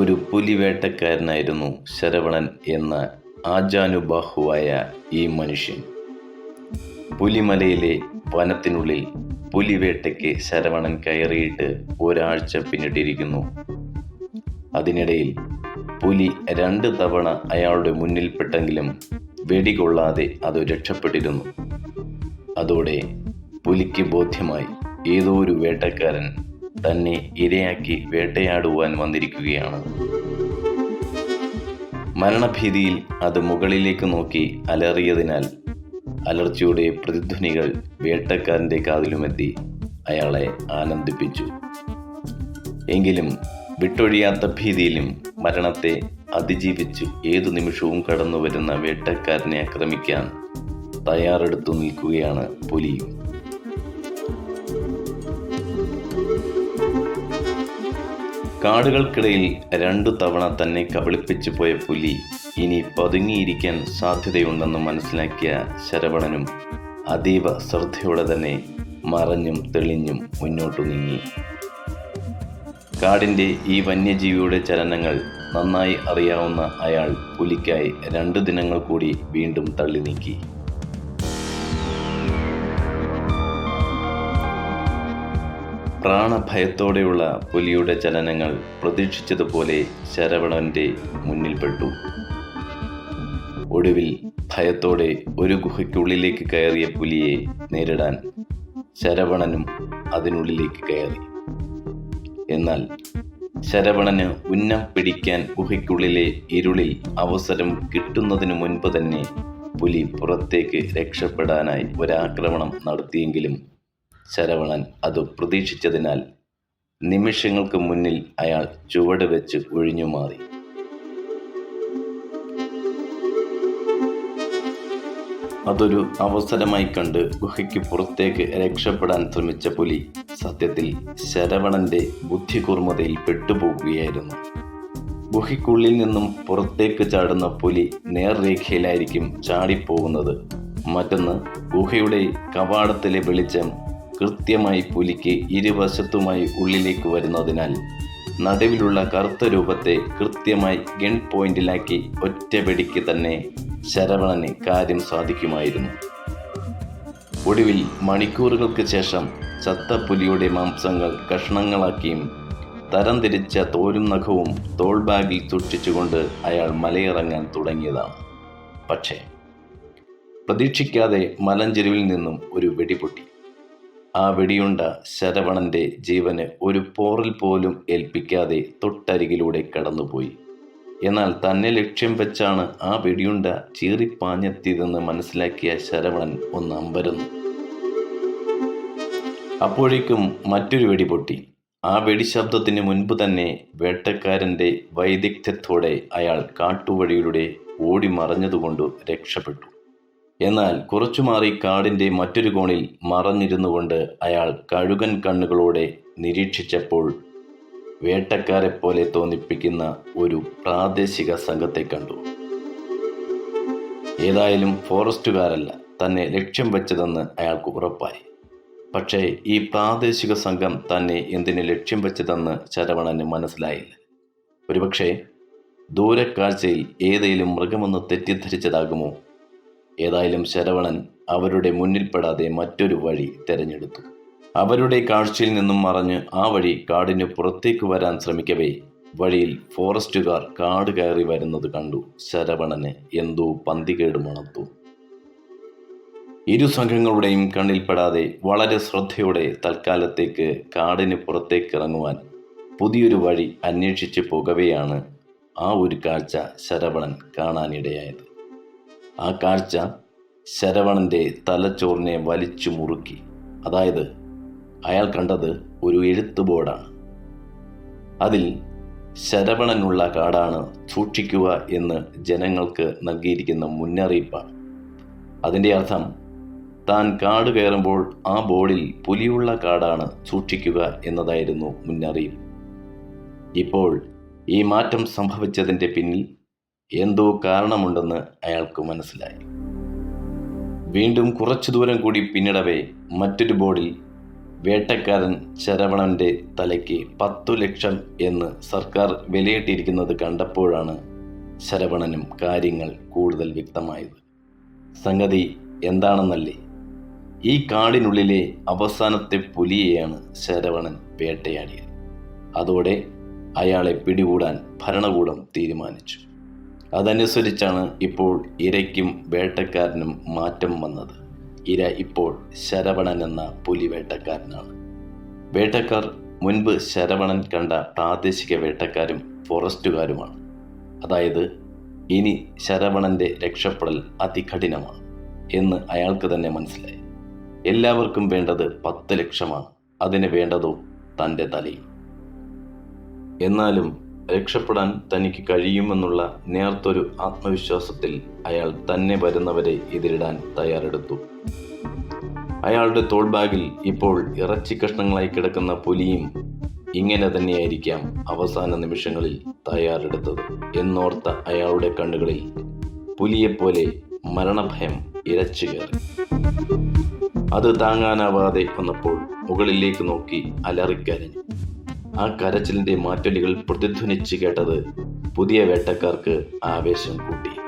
ഒരു പുലിവേട്ടക്കാരനായിരുന്നു ശരവണൻ എന്ന ആജാനുബാഹുവായ ഈ മനുഷ്യൻ. പുലിമലയിലെ വനത്തിനുള്ളിൽ പുലിവേട്ടയ്ക്ക് ശരവണൻ കയറിയിട്ട് ഒരാഴ്ച പിന്നിട്ടിരിക്കുന്നു. അതിനിടയിൽ പുലി രണ്ട് തവണ അയാളുടെ മുന്നിൽപ്പെട്ടെങ്കിലും വെടികൊള്ളാതെ അത് രക്ഷപ്പെട്ടിരുന്നു. അതോടെ പുലിക്ക് ബോധ്യമായി ഏതോ ഒരു വേട്ടക്കാരൻ തന്നെ ഇരയാക്കി വേട്ടയാടുവാൻ വന്നിരിക്കുകയാണ്. മരണഭീതിയിൽ അത് മുകളിലേക്ക് നോക്കി അലറിയതിനാൽ അലർച്ചയുടെ പ്രതിധ്വനികൾ വേട്ടക്കാരന്റെ കാതിലുമെത്തി അയാളെ ആനന്ദിപ്പിച്ചു. എങ്കിലും വിട്ടൊഴിയാത്ത ഭീതിയിലും മരണത്തെ അതിജീവിച്ച്. ഏതു നിമിഷവും കടന്നു വരുന്ന വേട്ടക്കാരനെ ആക്രമിക്കാൻ തയ്യാറെടുത്തു നിൽക്കുകയാണ് പുലിയും. കാടുകൾക്കിടയിൽ രണ്ടു തവണ തന്നെ കബളിപ്പിച്ചു പോയ പുലി ഇനി പതുങ്ങിയിരിക്കാൻ സാധ്യതയുണ്ടെന്ന് മനസ്സിലാക്കിയ ശരവണനും അതീവ ശ്രദ്ധയോടെ തന്നെ മറഞ്ഞും തെളിഞ്ഞും മുന്നോട്ടു നീങ്ങി. കാടിന്റെ ഈ വന്യജീവിയുടെ ചലനങ്ങൾ നന്നായി അറിയാവുന്ന അയാൾ പുലിക്കായി രണ്ടു ദിനങ്ങൾ കൂടി വീണ്ടും തള്ളി നീക്കി പ്രാണഭയത്തോടെയുള്ള പുലിയുടെ ചലനങ്ങൾ പ്രതീക്ഷിച്ചതുപോലെ ശരവണന്റെ മുന്നിൽപ്പെട്ടു. ഒടുവിൽ ഭയത്തോടെ ഒരു ഗുഹയ്ക്കുള്ളിലേക്ക് കയറിയ പുലിയെ നേരിടാൻ ശരവണനും അതിനുള്ളിലേക്ക് കയറി. എന്നാൽ ശരവണന് ഉന്നം പിടിക്കാൻ ഗുഹയ്ക്കുള്ളിലെ ഇരുളിൽ അവസരം കിട്ടുന്നതിനു മുൻപ് തന്നെ പുലി പുറത്തേക്ക് രക്ഷപ്പെടാനായി ഒരാക്രമണം നടത്തിയെങ്കിലും ശരവണൻ അത് പ്രതീക്ഷിച്ചതിനാൽ നിമിഷങ്ങൾക്ക് മുന്നിൽ അയാൾ ചുവട് വെച്ച് ഒഴിഞ്ഞു മാറി. അതൊരു അവസരമായി കണ്ട് ഗുഹയ്ക്ക് പുറത്തേക്ക് രക്ഷപ്പെടാൻ ശ്രമിച്ച പുലി സത്യത്തിൽ ശരവണന്റെ ബുദ്ധി ബുദ്ധികൂർമ്മതയിൽ പെട്ടുപോകുകയായിരുന്നു. ഗുഹയ്ക്കുള്ളിൽ നിന്നും പുറത്തേക്ക് ചാടുന്ന പുലി നേർരേഖയിലായിരിക്കും ചാടിപ്പോകുന്നത്. മറ്റൊന്ന് ഗുഹയുടെ കവാടത്തിലെ വെളിച്ചം കൃത്യമായി പുലിക്ക് ഇരുവശത്തുമായി ഉള്ളിലേക്ക് വരുന്നതിനാൽ നടുവിലുള്ള കറുത്ത രൂപത്തെ കൃത്യമായി ഗൺ പോയിന്റിലാക്കി ഒറ്റ വെടിക്ക് തന്നെ ശരവണന് കാര്യം സാധിക്കുമായിരുന്നു. ഒടുവിൽ മണിക്കൂറുകൾക്ക് ശേഷം ചത്ത പുലിയുടെ മാംസങ്ങൾ കഷ്ണങ്ങളാക്കിയും തരംതിരിച്ച തോരും നഖവും തോൾ ബാഗിൽ സൂക്ഷിച്ചുകൊണ്ട് അയാൾ മലയിറങ്ങാൻ തുടങ്ങിയതാണ്. പക്ഷേ പ്രതീക്ഷിക്കാതെ മലഞ്ചെരുവിൽ നിന്നും ഒരു വെടിപൊട്ടി. ആ വെടിയുണ്ട ശരവണന്റെ ജീവന് ഒരു പോറിൽ പോലും ഏൽപ്പിക്കാതെ തൊട്ടരികിലൂടെ കടന്നുപോയി. എന്നാൽ തന്നെ ലക്ഷ്യം വെച്ചാണ് ആ വെടിയുണ്ട ചീറിപ്പാഞ്ഞെത്തിയതെന്ന് മനസ്സിലാക്കിയ ശരവണൻ ഒന്ന് അമ്പരുന്നു അപ്പോഴേക്കും മറ്റൊരു വെടി പൊട്ടി. ആ വെടിശബ്ദത്തിന് മുൻപ് തന്നെ വേട്ടക്കാരന്റെ വൈദഗ്ധ്യത്തോടെ അയാൾ കാട്ടുവഴിയിലൂടെ ഓടി മറഞ്ഞതുകൊണ്ട് രക്ഷപ്പെട്ടു. എന്നാൽ കുറച്ചു മാറി കാടിന്റെ മറ്റൊരു കോണിൽ മറഞ്ഞിരുന്നുകൊണ്ട് അയാൾ കഴുകൻ കണ്ണുകളോടെ നിരീക്ഷിച്ചപ്പോൾ വേട്ടക്കാരെ പോലെ തോന്നിപ്പിക്കുന്ന ഒരു പ്രാദേശിക സംഘത്തെ കണ്ടു. ഏതായാലും ഫോറസ്റ്റുകാരല്ല തന്നെ ലക്ഷ്യം വെച്ചതെന്ന് അയാൾക്ക് ഉറപ്പായി. പക്ഷേ ഈ പ്രാദേശിക സംഘം തന്നെ എന്തിന് ലക്ഷ്യം വെച്ചതെന്ന് ശരവണന് മനസ്സിലായില്ല. ഒരുപക്ഷെ ദൂരക്കാഴ്ചയിൽ ഏതെങ്കിലും മൃഗമെന്ന് തെറ്റിദ്ധരിച്ചതാകുമോ ഏതായാലും ശരവണൻ അവരുടെ മുന്നിൽപ്പെടാതെ മറ്റൊരു വഴി തിരഞ്ഞെടുത്തു. അവരുടെ കാഴ്ചയിൽ നിന്നും മറഞ്ഞ് ആ വഴി കാടിന് പുറത്തേക്ക് വരാൻ ശ്രമിക്കവേ വഴിയിൽ ഫോറസ്റ്റുകാർ കാട് കയറി വരുന്നത് കണ്ടു ശരവണന് എന്തോ പന്തികേട് മണത്തു. ഇരു സംഘങ്ങളുടെയും കണ്ണിൽപ്പെടാതെ വളരെ ശ്രദ്ധയോടെ തൽക്കാലത്തേക്ക് കാടിന് പുറത്തേക്ക് ഇറങ്ങുവാൻ പുതിയൊരു വഴി അന്വേഷിച്ച് പോകവെയാണ് ആ ഒരു കാഴ്ച ശരവണൻ കാണാനിടയായത്. ആ കാഴ്ച ശരവണന്റെ തലച്ചോറിനെ വലിച്ചു മുറുക്കി. അതായത് അയാൾ കണ്ടത് ഒരു എഴുത്ത് ബോർഡാണ്. അതിൽ ശരവണനുള്ള കാടാണ് സൂക്ഷിക്കുക എന്ന് ജനങ്ങൾക്ക് നൽകിയിരിക്കുന്ന മുന്നറിയിപ്പാണ്. അതിന്റെ അർത്ഥം താൻ കാട് കയറുമ്പോൾ ആ ബോർഡിൽ പുലിയുള്ള കാടാണ് സൂക്ഷിക്കുക എന്നതായിരുന്നു മുന്നറിയിപ്പ്. ഇപ്പോൾ ഈ മാറ്റം സംഭവിച്ചതിന്റെ പിന്നിൽ എന്തോ കാരണമുണ്ടെന്ന് അയാൾക്ക് മനസ്സിലായി. വീണ്ടും കുറച്ചു ദൂരം കൂടി പിന്നിടവേ മറ്റൊരു ബോർഡിൽ വേട്ടക്കാരൻ ശരവണന്റെ തലയ്ക്ക് പത്തു ലക്ഷം എന്ന് സർക്കാർ വിലയിട്ടിരിക്കുന്നത് കണ്ടപ്പോഴാണ് ശരവണനും കാര്യങ്ങൾ കൂടുതൽ വ്യക്തമായത്. സംഗതി എന്താണെന്നല്ലേ? ഈ കാടിനുള്ളിലെ അവസാനത്തെ പുലിയെയാണ് ശരവണൻ വേട്ടയാടിയത്. അതോടെ അയാളെ പിടികൂടാൻ ഭരണകൂടം തീരുമാനിച്ചു. അതനുസരിച്ചാണ് ഇപ്പോൾ ഇരയ്ക്കും വേട്ടക്കാരനും മാറ്റം വന്നത്. ഇര ഇപ്പോൾ ശരവണൻ എന്ന പുലി വേട്ടക്കാരനാണ്. വേട്ടക്കാർ മുൻപ് ശരവണൻ കണ്ട പ്രാദേശിക വേട്ടക്കാരും ഫോറസ്റ്റുകാരുമാണ്. അതായത് ഇനി ശരവണന്റെ രക്ഷപ്പെടൽ അതികഠിനമാണ് എന്ന് അയാൾക്ക് തന്നെ മനസ്സിലായി. എല്ലാവർക്കും വേണ്ടത് പത്ത് ലക്ഷമാണ്. അതിന് വേണ്ടതോ തന്റെ തലയും എന്നാലും രക്ഷപ്പെടാൻ തനിക്ക് കഴിയുമെന്നുള്ള നേർത്തൊരു ആത്മവിശ്വാസത്തിൽ അയാൾ തന്നെ വരുന്നവരെ എതിരിടാൻ തയ്യാറെടുത്തു. അയാളുടെ തോൾബാഗിൽ ഇപ്പോൾ ഇറച്ചി കഷ്ണങ്ങളായി കിടക്കുന്ന പുലിയും ഇങ്ങനെ തന്നെയായിരിക്കാം അവസാന നിമിഷങ്ങളിൽ തയ്യാറെടുത്തത് എന്നോർത്ത അയാളുടെ കണ്ണുകളിൽ പുലിയെപ്പോലെ മരണഭയം ഇരച്ചു കയറി. അത് താങ്ങാനാവാതെ വന്നപ്പോൾ മുകളിലേക്ക് നോക്കി അലറിക്കരഞ്ഞു. ആ കരച്ചിലിന്റെ മാറ്റൊലികൾ പ്രതിധ്വനിച്ച് കേട്ടത് പുതിയ വേട്ടക്കാർക്ക് ആവേശം കൂട്ടി.